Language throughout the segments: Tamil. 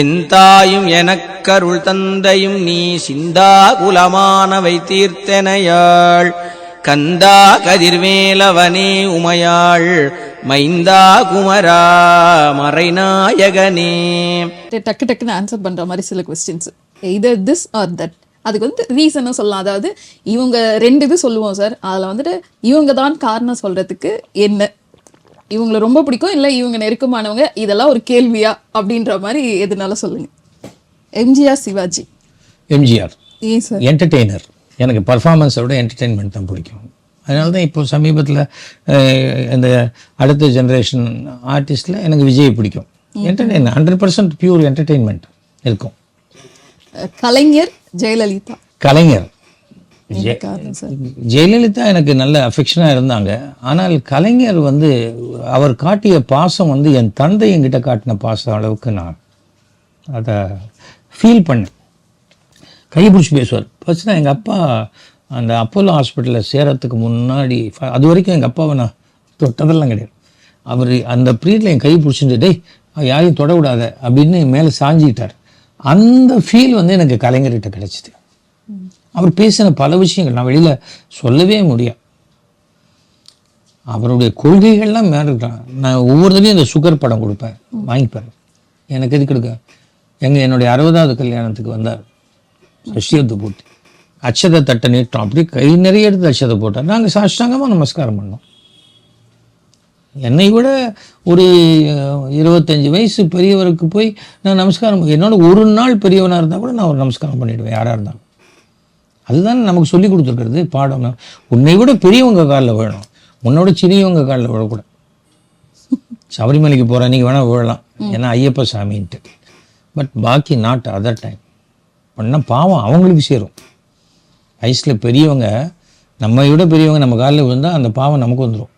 என் தாயும் எனக்கருள் தந்தையும் நீ சிந்தா குலமானவை தீர்த்தனையாள். கந்தா கதிர்வேலவனே உமையாள். மைந்தா குமரா மறைநாயகனே. டக்கு டக்குன்னு ஆன்சர் பண்ற மாதிரி சில questions either this or that அதுக்கு வந்து ரீசனும் சொல்லலாம். அதாவது இவங்க ரெண்டு இது சொல்லுவோம் சார் அதில் வந்துட்டு இவங்க தான் காரணம் சொல்றதுக்கு என்ன? இவங்கள ரொம்ப பிடிக்கும் இல்லை இவங்க நெருக்கமானவங்க இதெல்லாம் ஒரு கேள்வியா அப்படின்ற மாதிரி எதுனால சொல்லுங்க. எம்ஜிஆர் சிவாஜி. எம்ஜிஆர். ஏன் சார்? என்டர்டெய்னர் எனக்கு பர்ஃபார்மன்ஸை விட என்டர்டெயின்மெண்ட் தான் பிடிக்கும். அதனால தான் இப்போ சமீபத்தில் இந்த அடுத்த ஜென்ரேஷன் ஆர்டிஸ்டில் எனக்கு விஜய் பிடிக்கும். Entertain hundred percent pure entertainment இருக்கும். கலைஞர் ஜெயலலிதா. கலைஞர். ஜெயலலிதா எனக்கு நல்ல அஃபெக்ஷனாக இருந்தாங்க. ஆனால் கலைஞர் வந்து அவர் காட்டிய பாசம் வந்து என் தந்தை என்கிட்ட காட்டின பாசம் அளவுக்கு நான் அதை ஃபீல் பண்ணேன். கை பிடிச்சி பேசுவார். ஃபர்ஸ்ட் எங்கள் அப்பா அந்த அப்போலோ ஹாஸ்பிட்டலில் சேரத்துக்கு முன்னாடி அது வரைக்கும் எங்கள் அப்பாவை நான் தொட்டதெல்லாம் கிடையாது. அவர் அந்த பீரியடில் என் கை பிடிச்சிட்டு டேய் யாரையும் தொட விடாத அப்படின்னு மேலே சாஞ்சிட்டார். அந்த ஃபீல் வந்து எனக்கு கலைஞர்கிட்ட கிடைச்சிது. அவர் பேசின பல விஷயங்கள் நான் வெளியில் சொல்லவே முடியாது. அவருடைய கொள்கைகள்லாம் மேலே இருக்கலாம் நான் ஒவ்வொருத்தரையும் இந்த சுகர் படம் கொடுப்பேன். வாங்கிப்பேன் எனக்கு எதுக்கு கொடுக்க எங்கள் என்னுடைய அறுபதாவது கல்யாணத்துக்கு வந்தார். சஷ்டியத்து போட்டு. அச்சதை தட்டை நீட்டோம். அப்படி கை நிறைய எடுத்து அச்சதை போட்டார். நாங்கள் சாஷ்டாங்கமாக நமஸ்காரம் பண்ணோம். என்னை விட ஒரு இருபத்தஞ்சி வயசு பெரியவருக்கு போய் நான் நமஸ்காரம் என்னோட ஒரு நாள் பெரியவனாக இருந்தால் கூட நான் ஒரு நமஸ்காரம் பண்ணிடுவேன் யாராக இருந்தாலும். அதுதான் நமக்கு சொல்லி கொடுத்துருக்கிறது. பாடம். உன்னை விட பெரியவங்க காலில் விழணும். உன்னோட சிறியவங்க காலில் விழக்கூடாது. சபரிமலைக்கு போகிற நீங்கள் வேணால் விழலாம். ஏன்னா ஐயப்ப சாமின்ட்டு. பட் பாக்கி நாட் அதர் டைம் பண்ணால் பாவம் அவங்களுக்கு சேரும். வயசில் பெரியவங்க நம்மை விட பெரியவங்க நம்ம காலில் விழுந்தால் அந்த பாவம் நமக்கு வந்துடும்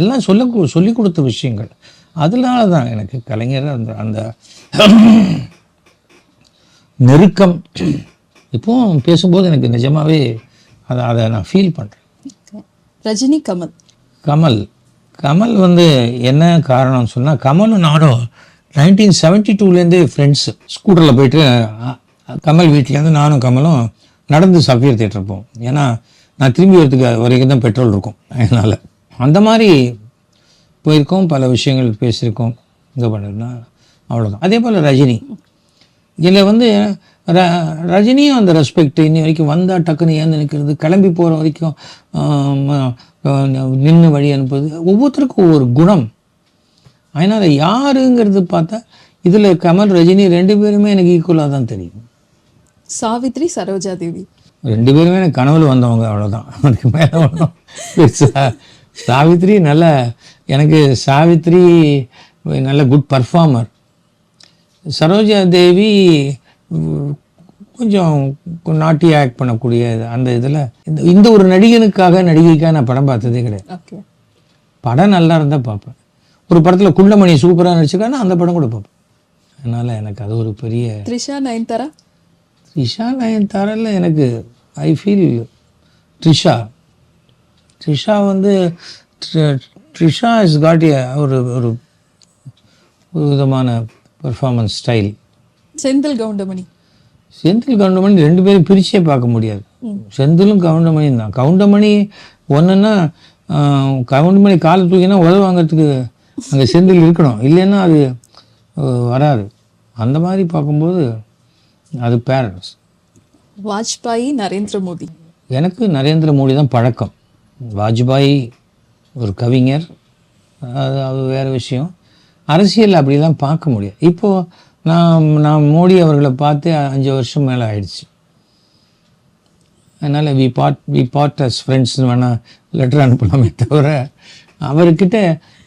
எல்லாம் சொல்ல சொல்லி கொடுத்த விஷயங்கள். அதனால தான் எனக்கு கலைஞர் அந்த அந்த நெருக்கம் இப்போ பேசும்போது எனக்கு நிஜமாவே அதை அதை நான் ஃபீல் பண்ணுறேன் ரஜினி கமல். கமல். கமல் வந்து என்ன காரணம்னு சொன்னால் கமலும் நானும் நைன்டீன் செவன்ட்டி டூலேருந்தே ஃப்ரெண்ட்ஸு ஸ்கூட்டரில் போயிட்டு கமல் வீட்டிலேருந்து நானும் கமலும் நடந்து சஃபியர் தேட்டர் போவோம். ஏன்னா நான் திரும்பி வரதுக்கு வரைக்கும் தான் பெட்ரோல் இருக்கும். அதனால். அந்த மாதிரி போயிருக்கோம் பல விஷயங்கள் பேசியிருக்கோம். இது பண்ணிருந்தா அவ்வளோதான் அதே போல் ரஜினி. இதில் வந்து ரஜினியும் அந்த ரெஸ்பெக்ட் இன்னி வரைக்கும் வந்தால் டக்குன்னு ஏந்து நிற்கிறது கிளம்பி போகிற வரைக்கும் நின்று வழி அனுப்புறது ஒவ்வொருத்தருக்கும் ஒவ்வொரு குணம். அதனால் யாருங்கிறது பார்த்தா இதில் கமல் ரஜினி ரெண்டு பேருமே எனக்கு ஈக்குவலாக தான் தெரியும். சாவித்ரி சரோஜா தேவி. ரெண்டு பேருமே எனக்கு கனவுல வந்தவங்க அவ்வளோதான் அதுக்கு மேலே பெருசா சாவித்ரி நல்ல எனக்கு சாவித்ரி நல்ல குட் பர்ஃபார்மர் சரோஜா தேவி கொஞ்சம் நாட்டி ஆக்ட் பண்ணக்கூடிய அந்த இதில் இந்த இந்த ஒரு நடிகனுக்காக நடிகைக்காக நான் படம் பார்த்ததே கிடையாது. ஓகே படம் நல்லா இருந்தால் பார்ப்பேன். ஒரு படத்தில் குண்டமணி சூப்பராக நடிச்சிருக்கானா அந்த படம் கூட பார்ப்பேன். அதனால் எனக்கு அது ஒரு பெரிய த்ரிஷா நயன்தாரா? த்ரிஷா நயன்தாரால எனக்கு ஐ ஃபீல் த்ரிஷா. த்ரிஷா வந்து த்ரிஷா இஸ் காட் ஒரு ஒரு விதமான பெர்ஃபார்மன்ஸ் ஸ்டைல் செந்தில் கவுண்டமணி. செந்தில் கவுண்டமணி ரெண்டு பேரும் பிரிச்சே பார்க்க முடியாது. செந்திலும் கவுண்டமணியும் தான். கவுண்டமணி ஒன்றுன்னா கவுண்டமணி காலை தூக்கினா உதவ வாங்கிறதுக்கு அங்கே செந்தில் இருக்கணும். இல்லைன்னா அது வராது. அந்த மாதிரி பார்க்கும்போது அது பேரண்ட்ஸ் வாஜ்பாயி நரேந்திர மோடி. எனக்கு நரேந்திர மோடி தான் பழக்கம். வாஜ்பாய் ஒரு கவிஞர். அது அது வேறு விஷயம். அரசியல் அப்படிலாம் பார்க்க முடியாது. இப்போது நான் நான் மோடி அவர்களை பார்த்து அஞ்சு வருஷம் மேலே ஆயிடுச்சு. அதனால் we part we part as ஃப்ரெண்ட்ஸ்னு வேணால் லெட்டர் அனுப்பலாமே தவிர அவர்கிட்ட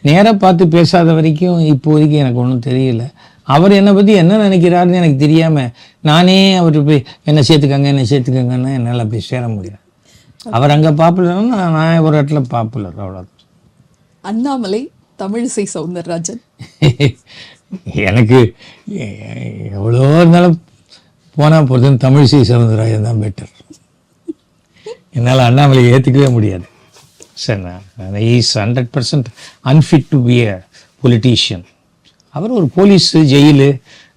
நேராக பார்த்து பேசாத வரைக்கும் இப்போதைக்கு எனக்கு ஒன்றும் தெரியல. அவர் என்னை பற்றி என்ன நினைக்கிறாருன்னு எனக்கு தெரியாமல் நானே அவர் போய் என்னை சேர்த்துக்கங்க என்னை சேர்த்துக்கங்கன்னு என்னால் அப்படி சேர முடியாது அவர் அங்கே பாப்புலர்னா நான் ஒரு இடத்துல பாப்புலர் அவ்வளோதான் அண்ணாமலை தமிழிசை சவுந்தரராஜன். எனக்கு எவ்வளோ இருந்தாலும் போனால் பொறுத்தன் தமிழ் சி சவுந்தரராஜன் தான் பெட்டர் என்னால் அண்ணாமலை ஏற்றுக்கவே முடியாது. சார் நான் is hundred percent unfit to be a politician அவர் ஒரு போலீஸு ஜெயிலு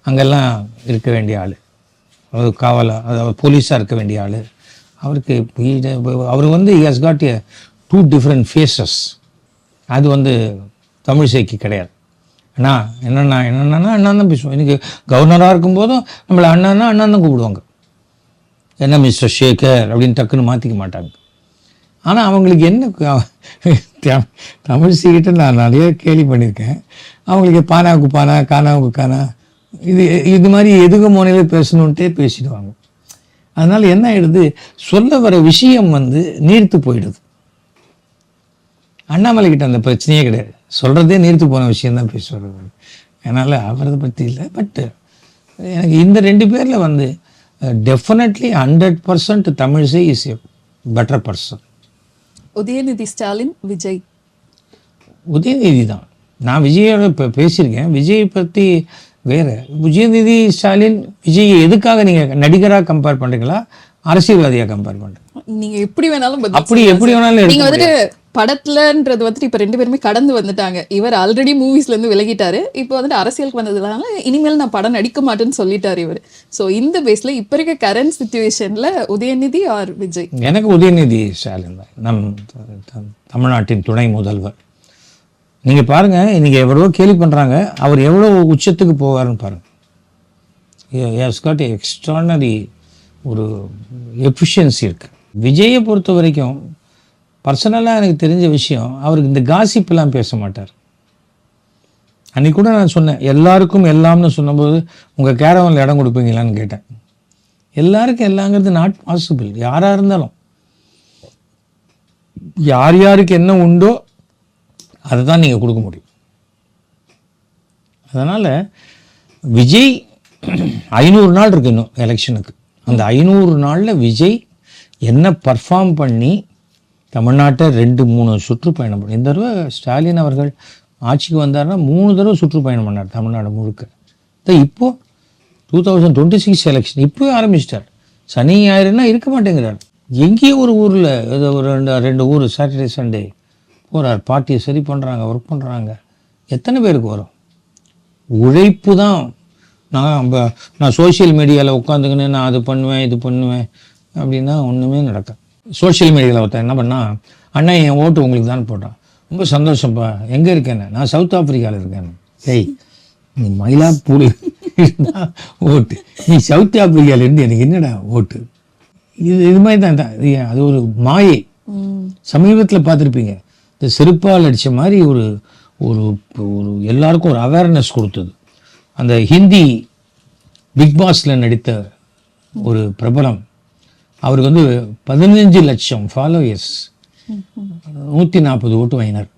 அங்கெல்லாம் இருக்க வேண்டிய ஆள். அதாவது காவலாக அதாவது போலீஸாக இருக்க வேண்டிய ஆள். அவருக்கு அவர் வந்து has got a two different faces அது வந்து தமிழிசைக்கு கிடையாது. அண்ணா என்னண்ணா என்னண்ணா அண்ணா தான் பேசுவோம். எனக்கு கவர்னராக இருக்கும்போதும் நம்மளை அண்ணான்னா அண்ணா தான் கூப்பிடுவாங்க. என்ன மிஸ்டர் ஷேகர் அப்படின்னு டக்குன்னு மாற்றிக்க மாட்டாங்க. ஆனால் அவங்களுக்கு என்ன தமிழ் சீக்கிட்ட நான் நிறைய கேள்வி பண்ணியிருக்கேன். அவங்களுக்கு பானாவுக்கு பானா கானாவுக்கு கானா இது இது மாதிரி எதுக்கு மோனையில் பேசணுன்ட்டே பேசிடுவாங்க. அதனால் என்ன ஆயிடுது? சொல்ல வர விஷயம் வந்து நீர்த்து போயிடுது. அண்ணாமலை கிட்ட அந்த பிரச்சனையே கிடையாது. சொல்றதே நீர்த்து போன விஷயம் தான் பேசுவார். அதனால அவரதை பற்றி இல்லை பட் எனக்கு இந்த ரெண்டு பேரில் வந்து definitely hundred percent Tamilisai is a better person Udhayanidhi Stalin Vijay. Udhayanidhi தான். நான் விஜயோட இப்போ பேசியிருக்கேன். விஜயை பற்றி வேற உதயநிதி ஸ்டாலின் விஜய் எதுக்காக நீங்கள் நடிகராக கம்பேர் பண்ணுறீங்களா அரசியல்வாதியாக கம்பேர் பண்ணுறீங்க நீங்க எப்படி வேணாலும் அப்படி எப்படி வேணாலும் நீங்க எடுக்க வந்துட்டு படத்துலன்றது வந்துட்டு இப்போ ரெண்டு பேருமே கடந்து வந்துட்டாங்க. இவர் ஆல்ரெடி மூவிஸ்லேருந்து விலகிட்டாரு. இப்போ வந்துட்டு அரசியலுக்கு வந்ததுனால இனிமேல் நான் படம் நடிக்க மாட்டேன்னு சொல்லிட்டாரு இவர். ஸோ இந்த பேஸில் இப்போ இருக்க கரண்ட் சுச்சுவேஷனில் உதயநிதி ஆர் விஜய்? எனக்கு உதயநிதி ஸ்டாலின் தான். நம் தமிழ்நாட்டின் துணை முதல்வர். நீங்கள் பாருங்க இன்னைக்கு எவ்வளவோ கேள்வி பண்ணுறாங்க அவர் எவ்வளோ உச்சத்துக்கு போவாருன்னு பாருங்கள் ஹஸ் காட் எக்ஸ்ட்ரானரி ஒரு எஃபிஷியன்சி இருக்குது விஜயை பொறுத்த வரைக்கும் பர்சனலாக எனக்கு தெரிஞ்ச விஷயம் அவருக்கு இந்த காசிப்லாம் பேச மாட்டார். அன்னைக்கு கூட நான் சொன்னேன் எல்லாருக்கும் எல்லாம்னு சொன்னபோது உங்கள் கேரவனில் இடம் கொடுப்பீங்களான்னு கேட்டேன். எல்லாருக்கும் எல்லாங்கிறது நாட் பாசிபிள் யாராக இருந்தாலும். யார் யாருக்கு என்ன உண்டோ அதை தான் நீங்கள் கொடுக்க முடியும். அதனால் விஜய் ஐநூறு நாள் இருக்கு இன்னும் எலெக்ஷனுக்கு அந்த ஐநூறு நாளில் விஜய் என்ன பர்ஃபார்ம் பண்ணி தமிழ்நாட்டை ரெண்டு மூணு சுற்றுப்பயணம் இந்த தடவை ஸ்டாலின் அவர்கள் ஆட்சிக்கு வந்தாருன்னா மூணு தடவை சுற்றுப்பயணம் பண்ணார் தமிழ்நாடு முழுக்க. இப்போது இப்போ two thousand twenty six election இப்போவே ஆரம்பிச்சிட்டார். சனி ஞாயிறுனா இருக்க மாட்டேங்கிறார். எங்கேயோ ஒரு ஊரில் ஏதோ ஒரு ரெண்டு ரெண்டு ஊர் சாட்டர்டே சண்டே போகிறார் பார்ட்டியை சரி பண்ணுறாங்க ஒர்க் பண்ணுறாங்க எத்தனை பேருக்கு வரும்? உழைப்பு தான். நான் நான் சோஷியல் மீடியாவில் உட்காந்துக்கின்னு நான் அது பண்ணுவேன் இது பண்ணுவேன் அப்படின்னா ஒன்றுமே நடக்காது. சோஷியல் மீடியாவில் ஒருத்தன் என்ன பண்ணா அண்ணா என் ஓட்டு உங்களுக்கு தான் போட்டான். ரொம்ப சந்தோஷம்ப்பா எங்கே இருக்கேன்னு? நான் சவுத் ஆப்பிரிக்காவில் இருக்கேன் ஏய் நீ மயிலாப்பூர் ஓட்டு. நீ சவுத் ஆப்பிரிக்கால இருந்து எனக்கு என்னடா ஓட்டு? இது இது மாதிரி தான் தான். இது அது ஒரு மாயை. சமீபத்தில் பார்த்துருப்பீங்க. இந்த செருப்பால் அடித்த மாதிரி ஒரு ஒரு ஒரு எல்லாருக்கும் ஒரு அவேர்னஸ் கொடுத்தது. அந்த ஹிந்தி பிக் பாஸ்ல நடித்த ஒரு பிரபலம். அவருக்கு வந்து பதினஞ்சு லட்சம் ஃபாலோயர்ஸ் நூற்றி நாற்பது ஓட்டு வாங்கினார்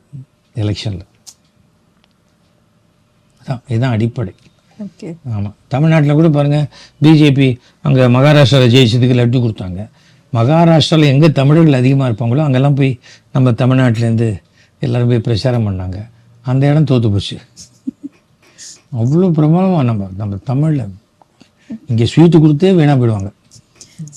எலெக்ஷனில் அதான் இதுதான் அடிப்படை. ஆமாம் தமிழ்நாட்டில் கூட பாருங்கள் பிஜேபி அங்கே மகாராஷ்டிராவில் ஜெயிச்சதுக்கு லட்டு கொடுத்தாங்க. மகாராஷ்டிராவில் எங்கே தமிழர்கள் அதிகமாக இருப்பாங்களோ அங்கெல்லாம் போய் நம்ம தமிழ்நாட்டிலேருந்து எல்லாரும் போய் பிரச்சாரம் பண்ணாங்க. அந்த இடம் தோற்று போச்சு. அவ்வளோ பிரபலமாக நம்ம நம்ம தமிழில். இங்கே ஸ்வீட்டு கொடுத்தே வீணாக போயிடுவாங்க.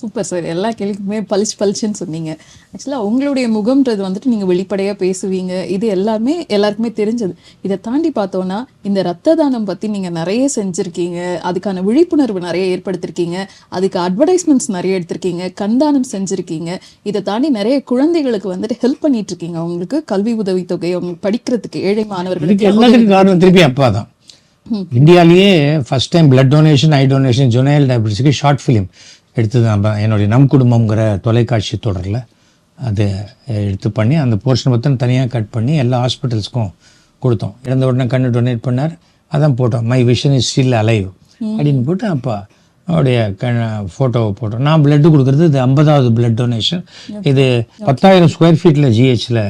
சூப்பர் சார் எல்லா கேள்விக்குமே பளிச்சு பளிச்சுன்னு சொன்னீங்க. ஆக்சுவலாக உங்களுடைய முகம்ன்றது வந்துட்டு நீங்கள் வெளிப்படையாக பேசுவீங்க. இது எல்லாமே எல்லாருக்குமே தெரிஞ்சது. இதை தாண்டி பார்த்தோன்னா இந்த ரத்த தானம் பற்றி நீங்கள் நிறைய செஞ்சுருக்கீங்க. அதுக்கான விழிப்புணர்வு நிறைய ஏற்படுத்திருக்கீங்க. அதுக்கு அட்வர்டைஸ்மெண்ட்ஸ் நிறைய எடுத்திருக்கீங்க. கண்தானம் செஞ்சுருக்கீங்க. இதை தாண்டி நிறைய குழந்தைகளுக்கு வந்துட்டு ஹெல்ப் பண்ணிட்டு இருக்கீங்க அவங்களுக்கு கல்வி உதவித்தொகை அவங்க படிக்கிறதுக்கு ஏழை மாணவர்களுக்கு எல்லாத்துக்கும் காரணம் திருப்பி அப்பா தான். இந்தியாவிலேயே first time blood donation eye donation ஜொனைல் டயபிட்டிஸ்க்கு ஷார்ட் ஃபிலிம் எடுத்தது நம்ம என்னுடைய நம் குடும்பம்ங்கிற தொலைக்காட்சி தொடரில் அதை எடுத்து பண்ணி அந்த போர்ஷன் மொத்தம் தனியாக கட் பண்ணி எல்லா ஹாஸ்பிட்டல்ஸ்க்கும் கொடுத்தோம். இறந்த உடனே கண்ணு டொனேட் பண்ணார். அதான் போட்டோம். My vision is still alive அப்படின்னு போட்டு அப்பா அவருடைய கண் ஃபோட்டோவை போட்டோம். நான் பிளட்டு கொடுக்குறது இது ஐம்பதாவது பிளட் டொனேஷன் இது பத்தாயிரம் ஸ்கொயர் ஃபீட்டில் ஜிஹெச்சில்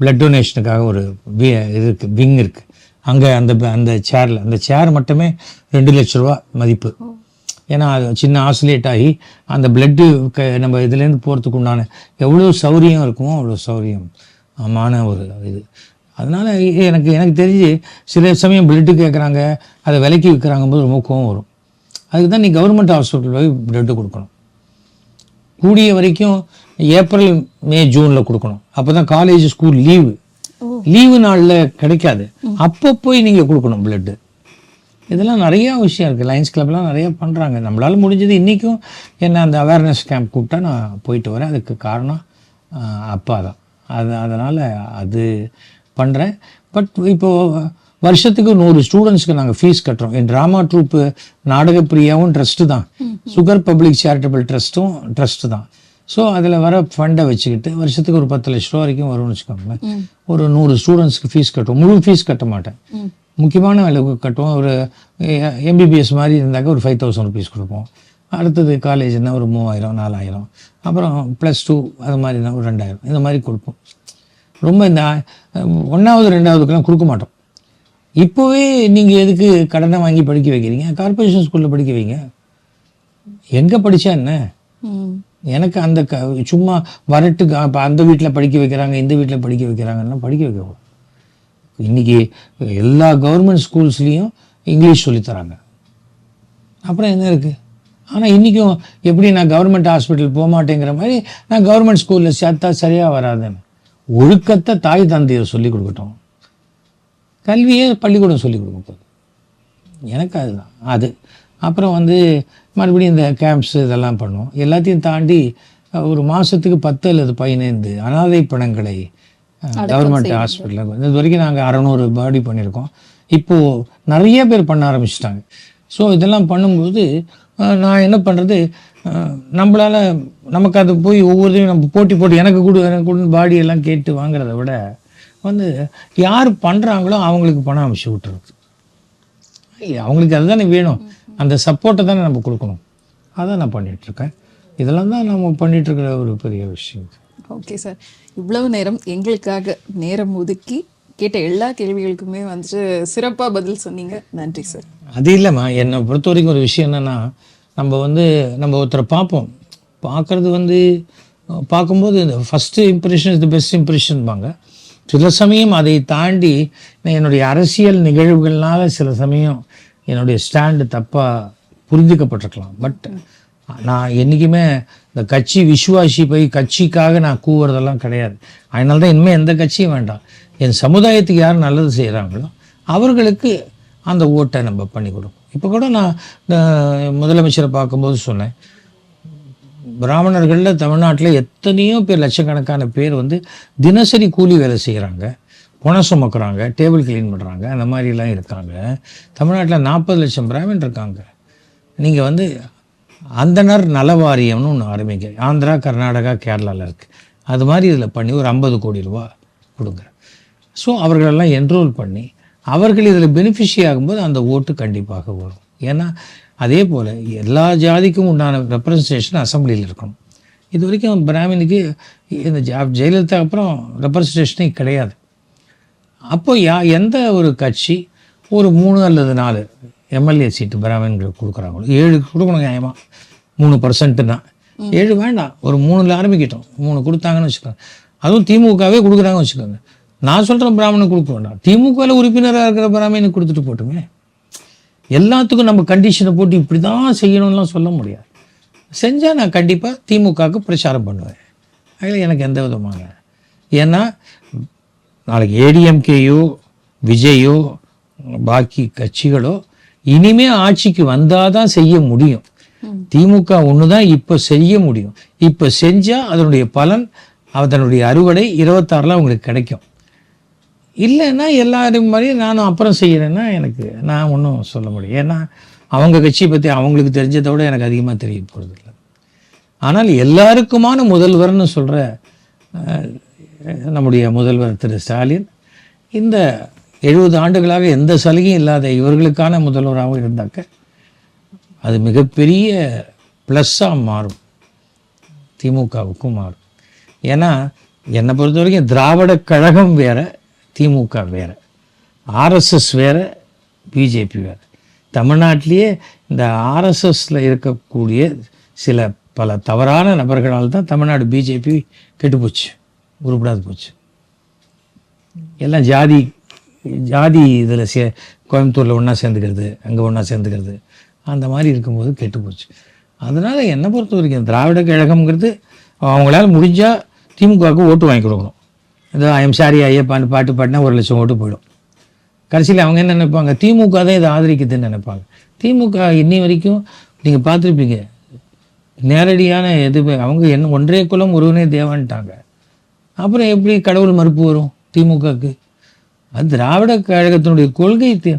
பிளட் டொனேஷனுக்காக ஒரு வி இது இருக்குது விங் இருக்குது அங்கே அந்த அந்த சேரில் அந்த சேர் மட்டுமே ரெண்டு லட்ச ரூபா மதிப்பு. ஏன்னா அது சின்ன ஆசிலேட் ஆகி அந்த பிளட்டு க நம்ம இதுலேருந்து போகிறதுக்கு உண்டான எவ்வளோ சௌரியம் இருக்குமோ அவ்வளோ சௌரியம். ஆமான ஒரு இது. அதனால் எனக்கு எனக்கு தெரிஞ்சு சில சமயம் பிளட்டு கேட்குறாங்க அதை விலைக்கு விற்கிறாங்க போது ரொம்ப கோவம் வரும். அதுக்கு தான் நீ கவர்மெண்ட் ஹாஸ்பிட்டல் போய் பிளட்டு கொடுக்கணும். கூடிய வரைக்கும் ஏப்ரல் மே ஜூனில் கொடுக்கணும். அப்போ தான் காலேஜ் ஸ்கூல் லீவு லீவு நாளில் கிடைக்காது. அப்போ போய் நீங்கள் கொடுக்கணும் பிளட்டு இதெல்லாம் நிறையா விஷயம் இருக்குது லைன்ஸ் கிளப்லாம் நிறைய பண்ணுறாங்க நம்மளால் முடிஞ்சது இன்றைக்கும் என்ன அந்த அவேர்னஸ் கேம்ப் கூப்பிட்டா நான் போயிட்டு வரேன். அதுக்கு காரணம் அப்பா தான். அது அதனால் அது பண்ணுறேன் பட் இப்போது வருஷத்துக்கு நூறு ஸ்டூடெண்ட்ஸ்க்கு நாங்கள் ஃபீஸ் கட்டுறோம். என் ட்ராமா ட்ரூப்பு நாடகப்பிரியாவும் ட்ரஸ்ட்டு தான். சுகர் பப்ளிக் சேரிட்டபிள் ட்ரஸ்ட்டும் ட்ரஸ்ட்டு தான். ஸோ அதில் வர ஃபண்டை வச்சுக்கிட்டு வருஷத்துக்கு ஒரு பத்து லட்ச ரூபா வரைக்கும் வரும்னு வச்சுக்கோங்களேன். ஒரு நூறு ஸ்டூடெண்ட்ஸ்க்கு ஃபீஸ் கட்டுவோம். முழு ஃபீஸ் கட்ட மாட்டேன். முக்கியமான வேலை கட்டுவோம். ஒரு எம்பிபிஎஸ் மாதிரி இருந்தாக்க ஒரு ஃபைவ் தௌசண்ட் ருபீஸ் கொடுப்போம். அடுத்தது காலேஜ்னா ஒரு மூவாயிரம் நாலாயிரம். அப்புறம் ப்ளஸ் டூ அது மாதிரினா ஒரு ரெண்டாயிரம். இந்த மாதிரி கொடுப்போம். ரொம்ப இந்த அஹ், ஒண்ணாவது ரெண்டாவதுக்கெல்லாம் கொடுக்க மாட்டோம். இப்போவே நீங்கள் எதுக்கு கடனை வாங்கி படிக்க வைக்கிறீங்க? கார்ப்பரேஷன் ஸ்கூலில் படிக்க வைங்க. எங்கே படித்தா என்ன? எனக்கு அந்த க சும்மா வரட்டு அந்த வீட்டில் படிக்க வைக்கிறாங்க இந்த வீட்டில் படிக்க வைக்கிறாங்கன்னா படிக்க வைக்கக்கூடாது இன்றைக்கி எல்லா கவர்மெண்ட் ஸ்கூல்ஸ்லேயும் இங்கிலீஷ் சொல்லித் தராங்க அப்புறம் என்ன இருக்குது ஆனால் இன்றைக்கும் எப்படி நான் கவர்மெண்ட் ஹாஸ்பிட்டல் போக மாட்டேங்கிற மாதிரி நான் கவர்மெண்ட் ஸ்கூலில் சேர்த்தா சரியாக வராதுன்னு ஒழுக்கத்தை தாய் தந்தையர் சொல்லிக் கொடுக்கட்டும். கல்வியே பள்ளிக்கூடம் சொல்லிக் கொடுக்க போகுது. எனக்கு அதுதான். அது. அப்புறம் வந்து மறுபடியும் இந்த கேம்ப்ஸ் இதெல்லாம் பண்ணுவோம். எல்லாத்தையும் தாண்டி ஒரு மாதத்துக்கு பத்து அல்லது பதினைந்து அனாதை பணங்களை கவர்மெண்ட் ஹாஸ்பிட்டலில் இது வரைக்கும் நாங்கள் அறநூறு பாடி பண்ணியிருக்கோம். இப்போது நிறைய பேர் பண்ண ஆரம்பிச்சிட்டாங்க. ஸோ இதெல்லாம் பண்ணும்போது நான் என்ன பண்ணுறது நம்மளால் நமக்கு அது போய் ஒவ்வொருத்தையும் நம்ம போட்டி போட்டு எனக்கு கொடு எனக்கு கொடு பாடி எல்லாம் கேட்டு வாங்குறத விட வந்து யார் பண்ணுறாங்களோ அவங்களுக்கு பணம் அனுப்பிச்சு விட்டுறது. அவங்களுக்கு அதுதானே வேணும். அந்த சப்போர்ட்டை தானே நம்ம கொடுக்கணும். அதான் நான் பண்ணிட்டு இருக்கேன். இதெல்லாம் தான் நம்ம பண்ணிட்டு இருக்கிற ஒரு பெரிய விஷயம் ஓகே சார் இவ்வளவு நேரம் எங்களுக்காக நேரம் ஒதுக்கி கேட்ட எல்லா கேள்விகளுக்குமே வந்துட்டு சிறப்பாக பதில் சொன்னீங்க. நன்றி சார் அது இல்லைம்மா. என்னை பொறுத்த வரைக்கும் ஒரு விஷயம் என்னென்னா நம்ம வந்து நம்ம ஒருத்தரை பார்ப்போம். பார்க்குறது வந்து பார்க்கும்போது இந்த first impression is the best இம்ப்ரெஷன்பாங்க சில சமயம் அதை தாண்டி என்னுடைய அரசியல் நிகழ்வுகள்னால சில சமயம் என்னுடைய ஸ்டாண்டு தப்பாக புரிஞ்சுக்கப்பட்டிருக்கலாம். பட் நான் என்றைக்குமே இந்த கட்சி விசுவாசி போய் கட்சிக்காக நான் கூவுறதெல்லாம் கிடையாது. அதனால தான் இனிமேல் எந்த கட்சியும் வேண்டாம். என் சமுதாயத்துக்கு யார் நல்லது செய்கிறாங்களோ அவர்களுக்கு அந்த ஓட்டை நம்ம பண்ணி கொடுப்போம். இப்போ கூட நான் முதலமைச்சரை பார்க்கும்போது சொன்னேன். பிராமணர்களில் தமிழ்நாட்டில் எத்தனையோ பேர் லட்சக்கணக்கான பேர் வந்து தினசரி கூலி வேலை செய்கிறாங்க பணம் சுமக்குறாங்க டேபிள் க்ளீன் பண்ணுறாங்க அந்த மாதிரிலாம் இருக்காங்க. தமிழ்நாட்டில் நாற்பது லட்சம் பிராமின் இருக்காங்க. நீங்கள் வந்து அந்தனர் நல வாரியம்னு ஒன்று ஆரம்பிங்க ஆந்திரா கர்நாடகா கேரளாவில் இருக்குது அது மாதிரி இதில் பண்ணி ஒரு ஐம்பது கோடி ரூபா கொடுங்க. ஸோ அவர்களெல்லாம் என்ரோல் பண்ணி அவர்கள் இதில் பெனிஃபிஷி ஆகும்போது அந்த ஓட்டு கண்டிப்பாக வரும். ஏன்னா அதே போல் எல்லா ஜாதிக்கும் உண்டான ரெப்ரசன்டேஷன் அசம்பிளியில் இருக்கணும். இது வரைக்கும் பிராமினுக்கு இந்த ஜா- ஜெயலலிதா அப்புறம் ரெப்ரசன்டேஷனே கிடையாது. அப்போ யா எந்த ஒரு கட்சி ஒரு மூணு அல்லது நாலு எம்எல்ஏ சீட்டு பிராமின்களுக்கு கொடுக்குறாங்களோ? ஏழு கொடுக்கணும் நியாயமாக மூணு பர்சன்ட்டு தான். ஏழு வேண்டாம். ஒரு மூணுல ஆரம்பிக்கிட்டோம். மூணு கொடுத்தாங்கன்னு வச்சுக்கோங்க. அதுவும் திமுகவே கொடுக்குறாங்கன்னு வச்சுக்கோங்க. நான் சொல்கிறேன் பிராமணன் கொடுக்க வேண்டாம் திமுகவில் உறுப்பினராக இருக்கிற பிராமணனுக்கு கொடுத்துட்டு போட்டுமே. எல்லாத்துக்கும் நம்ம கண்டிஷனை போட்டு இப்படி தான் செய்யணும்லாம் சொல்ல முடியாது. செஞ்சால் நான் கண்டிப்பாக திமுகவுக்கு பிரச்சாரம் பண்ணுவேன். அதில் எனக்கு எந்த விதமான ஏன்னா நாளைக்கு ஏடிஎம்கேயோ விஜயோ பாக்கி கட்சிகளோ இனிமே ஆட்சிக்கு வந்தால் தான் செய்ய முடியும். திமுக ஒன்று தான் இப்போ செய்ய முடியும். இப்போ செஞ்சால் அதனுடைய பலன் அதனுடைய அறுவடை இருபத்தாறில் அவங்களுக்கு கிடைக்கும். இல்லைன்னா எல்லாரும் மாதிரி நானும் அப்புறம் செய்கிறேன்னா எனக்கு நான் ஒன்றும் சொல்ல முடியும். ஏன்னா அவங்க கட்சியை பற்றி அவங்களுக்கு தெரிஞ்சதை விட எனக்கு அதிகமாக தெரிய போகிறதில்ல ஆனால் எல்லாருக்குமான முதல்வர்னு சொல்கிற நம்முடைய முதல்வர் திரு ஸ்டாலின் இந்த எழுபது ஆண்டுகளாக எந்த சலுகையும் இல்லாத இவர்களுக்கான முதல்வராகவும் இருந்தாக்க அது மிகப்பெரிய ப்ளஸ்ஸாக மாறும். திமுகவுக்கும் மாறும். ஏன்னா என்னை பொறுத்த வரைக்கும் திராவிட கழகம் வேற திமுக வேற. ஆர்எஸ்எஸ் வேற பிஜேபி வேற. தமிழ்நாட்டிலேயே இந்த ஆர்எஸ்எஸில் இருக்கக்கூடிய சில பல தவறான நபர்களால் தான் தமிழ்நாடு பிஜேபி கெட்டுப்போச்சு உருப்படாது போச்சு. எல்லாம் ஜாதி ஜாதி இதில் சே கோயம்புத்தூரில் ஒன்றா சேர்ந்துக்கிறது அங்கே ஒன்றா சேர்ந்துக்கிறது அந்த மாதிரி இருக்கும்போது கெட்டு போச்சு. அதனால் என்னை பொறுத்த வரைக்கும் திராவிட கழகம்ங்கிறது அவங்களால முடிஞ்சால் திமுகவுக்கு ஓட்டு வாங்கி கொடுக்கணும். ஏதோ ஐஎம் சாரி ஐயப்பான்னு பாட்டு பாட்டினா ஒரு லட்சம் ஓட்டு போயிடும். கடைசியில் அவங்க என்ன நினைப்பாங்க? திமுக தான் இதை ஆதரிக்குதுன்னு நினைப்பாங்க. திமுக இன்னி வரைக்கும் நீங்கள் பார்த்துருப்பீங்க. நேரடியான எதுவுமே அவங்க என்ன ஒன்றே குலம் ஒருவனே தேவன்ட்டாங்க. அப்புறம் எப்படி கடவுள் மறுப்பு வரும் திமுகக்கு அது திராவிட கழகத்தினுடைய கொள்கை தி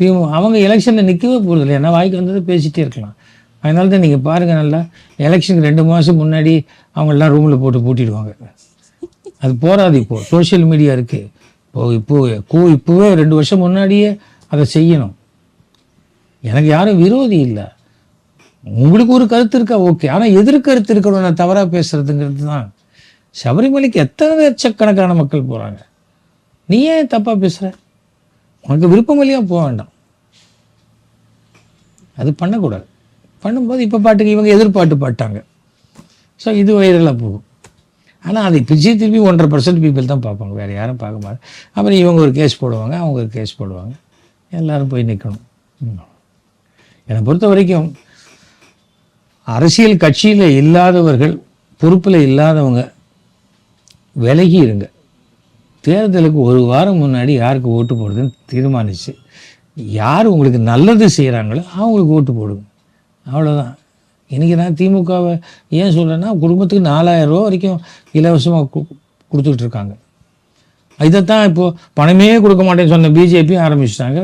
திமு அவங்க எலெக்ஷனில் நிற்கவே போகிறது இல்லை. ஏன்னா வாய்க்கு வந்ததை பேசிகிட்டே இருக்கலாம். அதனால தான் நீங்கள் பாருங்கள் நல்லா. எலெக்ஷனுக்கு ரெண்டு மாதம் முன்னாடி அவங்கெல்லாம் ரூமில் போட்டு பூட்டிடுவாங்க. அது போராது இப்போது சோஷியல் மீடியா இருக்குது இப்போது இப்போ கூ இப்போவே ரெண்டு வருஷம் முன்னாடியே அதை செய்யணும். எனக்கு யாரும் விரோதி இல்லை. உங்களுக்கு ஒரு கருத்து இருக்கா? ஓகே. ஆனால் எதிர்கருத்து இருக்கணும் நான் தவறாக பேசுகிறதுங்கிறது தான். சபரிமலைக்கு எத்தனை லட்சக்கணக்கான மக்கள் போகிறாங்க நீ ஏன் தப்பாக பேசுகிற உனக்கு விருப்பம் இல்லையா? போக வேண்டாம். அது பண்ணக்கூடாது. பண்ணும்போது இப்போ பாட்டுக்கு இவங்க எதிர்பார்த்து பாட்டாங்க. ஸோ இது வைரலாக போகும். ஆனால் அதை பிச்சு திருப்பி ஒன்றரை பர்சன்ட் பீப்புள் தான் பார்ப்பாங்க. வேறு யாரும் பார்க்க மாட்டாங்க. அப்புறம் இவங்க ஒரு கேஸ் போடுவாங்க அவங்க ஒரு கேஸ் போடுவாங்க. எல்லாரும் போய் நிற்கணும் என்னை பொறுத்த வரைக்கும் அரசியல் கட்சியில் இல்லாதவர்கள் பொறுப்பில் இல்லாதவங்க விலகி இருங்க. தேர்தலுக்கு ஒரு வாரம் முன்னாடி யாருக்கு ஓட்டு போடுறதுன்னு தீர்மானிச்சு. யார் உங்களுக்கு நல்லது செய்கிறாங்களோ அவங்களுக்கு ஓட்டு போடுங்க. அவ்வளோதான் இன்றைக்கி நான் திமுகவை ஏன் சொல்கிறேன்னா குடும்பத்துக்கு நாலாயிரம் ரூபா வரைக்கும் இலவசமாக கு கொடுத்துக்கிட்டு இருக்காங்க. இதைத்தான் இப்போது பணமே கொடுக்க மாட்டேன்னு சொன்ன பிஜேபி ஆரம்பிச்சிட்டாங்க.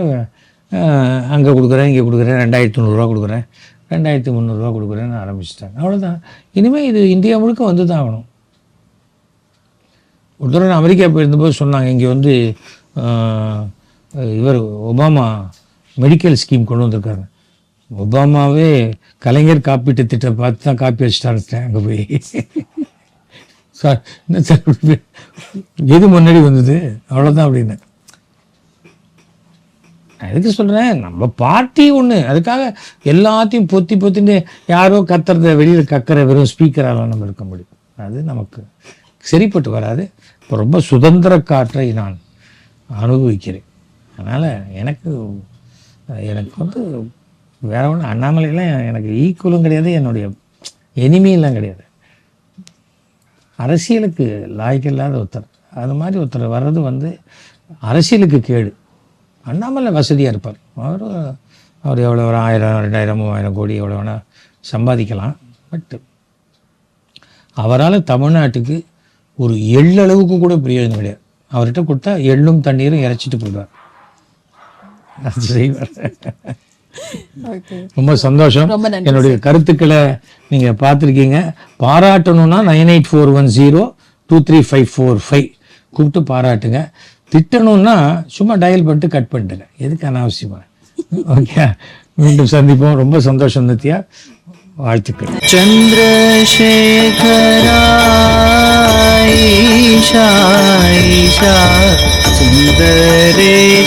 அங்கே கொடுக்குறேன் இங்கே கொடுக்குறேன் ரெண்டாயிரத்தி நூறுரூவா கொடுக்குறேன் ரெண்டாயிரத்தி முந்நூறுரூவா கொடுக்குறேன்னு ஆரம்பிச்சிட்டாங்க. அவ்வளோதான் இனிமேல் இது இந்தியா முழுக்க வந்து தான் ஆகணும். ஒரு தடவை நான் அமெரிக்கா போயிருந்தபோது சொன்னாங்க இங்கே வந்து இவர் ஒபாமா மெடிக்கல் ஸ்கீம் கொண்டு வந்திருக்காரு. ஒபாமாவே கலைஞர் காப்பீட்டு திட்டம் பார்த்து தான் காப்பி அடிச்சிட்டான்னு அங்கே போய். சார் என்ன சார் எது முன்னாடி வந்தது? அவ்வளோதான் அப்படின்னு. நான் எதுக்கு சொல்கிறேன் நம்ம பார்ட்டி ஒன்று அதுக்காக எல்லாத்தையும் பொத்தி பொத்தின்னு யாரோ கத்துறத வெளியில் கக்கிற வெறும் ஸ்பீக்கரால் நம்ம இருக்க முடியும். அது நமக்கு சரிப்பட்டு வராது. ரொம்ப சுதந்திர காற்றை நான் அனுபவிக்கிறேன். அதனால் எனக்கு எனக்கு வந்து வேற ஒன்றும் அண்ணாமலையெல்லாம் எனக்கு ஈக்குவலும் கிடையாது என்னுடைய எனிமையெல்லாம் கிடையாது. அரசியலுக்கு லாய்க்கில்லாத ஒருத்தர். அது மாதிரி ஒருத்தர் வர்றது வந்து அரசியலுக்கு கேடு. அண்ணாமலை வசதியாக இருப்பார். அவர் அவர் எவ்வளோ ஒரு ஆயிரம் ரெண்டாயிரம் மூவாயிரம் கோடி எவ்வளோ வேணால் சம்பாதிக்கலாம். பட் அவரால் தமிழ்நாட்டுக்கு ஒரு எள்ளளவுக்கு கூட பிரயோஜனம் கிடையாது. அவர்கிட்ட கொடுத்தா எள்ளும் தண்ணீரும் இறைச்சிட்டு போயிடுவார். செய்வார். ரொம்ப சந்தோஷம். என்னுடைய கருத்துக்களை நீங்கள் பார்த்துருக்கீங்க. பாராட்டணும்னா nine eight four one zero two three five four five கூப்பிட்டு பாராட்டுங்க. திட்டணும்னா சும்மா டயல் பண்ணிட்டு கட் பண்ணிட்டுங்க எதுக்கு அனாவசியமா? ஓகே மீண்டும் சந்திப்போம். ரொம்ப சந்தோஷம் நித்யா. வாழ்த்துக்கள் चन्द्रशेखरा ईशा ईशा सुन्दरेश्वरा